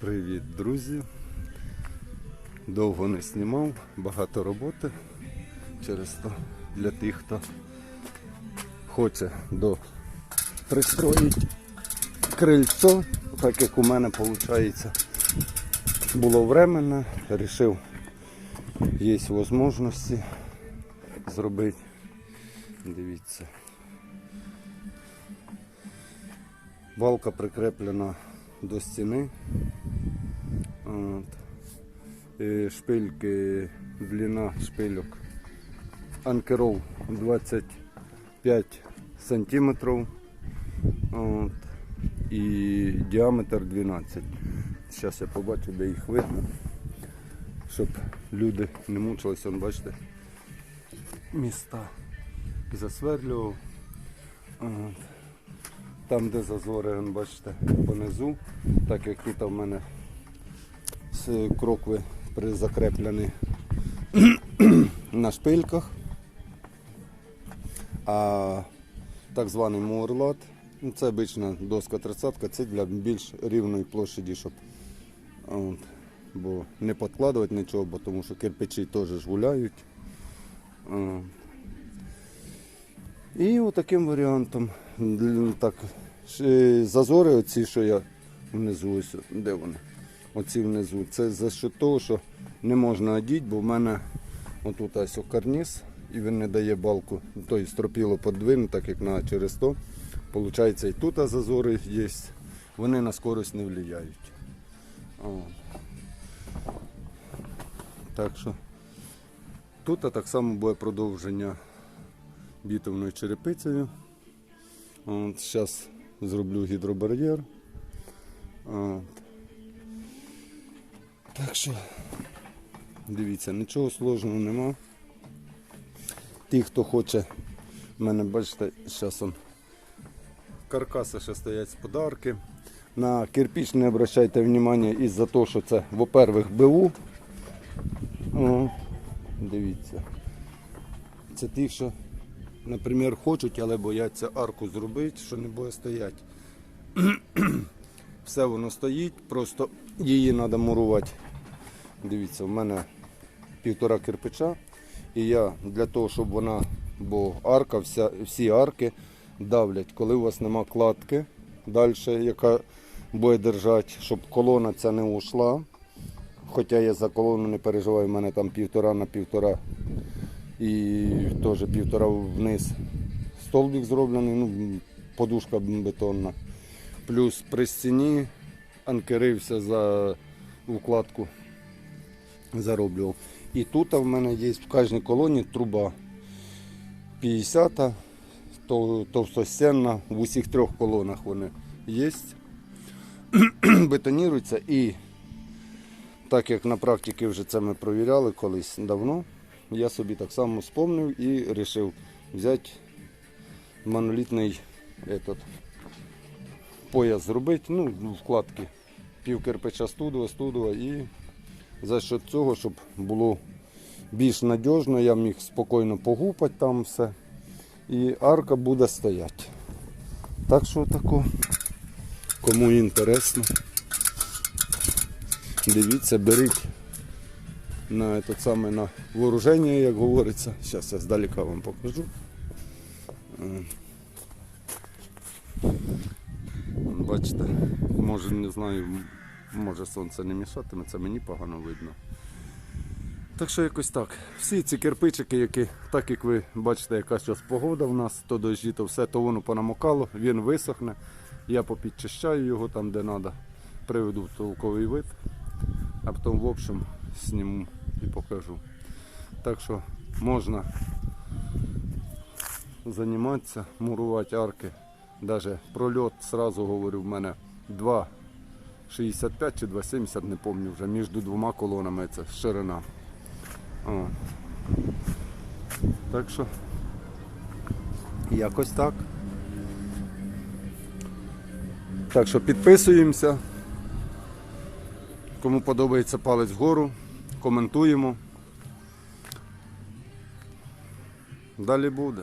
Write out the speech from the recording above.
Привіт, друзі! Довго не знімав, багато роботи. Через то для тих, хто хоче до пристроїти крильцо, так як у мене виходить, було временно, вирішив, є можливості зробити. Дивіться. Балка прикреплена до стіни. От. Шпильки, длина шпильок. Анкеров 25 сантиметрів. От. І діаметр 12. Зараз я побачу, де їх видно. Щоб люди не мучилися, Вон, бачите, міста засверлював. Там, де зазори, бачите, понизу, так як тут в мене з крокви при- закреплені на шпильках. А так званий мурлат, ну, це обична доска 30 це для більш рівної площаді, щоб от, бо не підкладувати нічого, бо тому що кирпичі теж ж гуляють. І отаким варіантом. Так, зазори, оці, що я внизу, ось, де вони? Оці внизу. Це за що того, що не можна одіти, бо в мене отут ось о карніз, і він не дає балку, тобто стропіло подвинути, так як на через то. Получається, і тут зазори є, вони на скорость не впливають. Так що тут так само буде продовження бітовною черепицею. От, Зараз зроблю гідробар'єр. Так що, дивіться, нічого сложного нема. Ті, хто хоче, в мене, бачите, зараз он каркаси ще стоять з подарки. На кирпич не обращайте внимання із-за того, що це, во-первых, БУ. О, дивіться. Це ті, що, наприклад, хочуть, але бояться арку зробити, що не буде стояти. Все воно стоїть, просто її треба мурувати. Дивіться, в мене півтора кирпича. І я для того, щоб вона, бо арка, вся, всі арки давлять, коли у вас нема кладки далі, яка буде держати, щоб колона ця не ушла. Хоча я за колону не переживаю, в мене там півтора на півтора і теж півтора вниз столбик зроблений, ну, подушка бетонна. Плюс при стіні анкерився за укладку, зароблював. І тут в мене є в кожній колоні труба 50 то- товстостінна, в усіх трьох колонах вони є. Бетонірується і так як на практиці вже це ми провіряли колись давно, я собі так само спомнив і вирішив взяти монолітний этот, пояс зробити, ну, вкладки. Пів кирпича студова, студова і за що цього, щоб було більш надіжно, я міг спокійно погупати там все. І арка буде стояти. Так що тако, кому інтересно, дивіться, беріть на этот саме на вооруження, як говориться. Зараз я здалека вам покажу. Бачите, може не знаю, може сонце не мішатиме, це мені погано видно. Так що якось так. Всі ці кирпичики, які, так як ви бачите, яка зараз погода в нас, то дощі, то все, то воно понамокало, він висохне. Я попідчищаю його там, де треба, приведу в толковий вид, а потім, в общем, зніму і покажу. Так що можна займатися, мурувати арки. Даже прольот, сразу говорю, в мене 2,65 чи 2,70, не пам'ятаю вже, між двома колонами це ширина. О. Так що якось так. Так що підписуємося. Кому подобається палець вгору, коментуємо. Далі буде.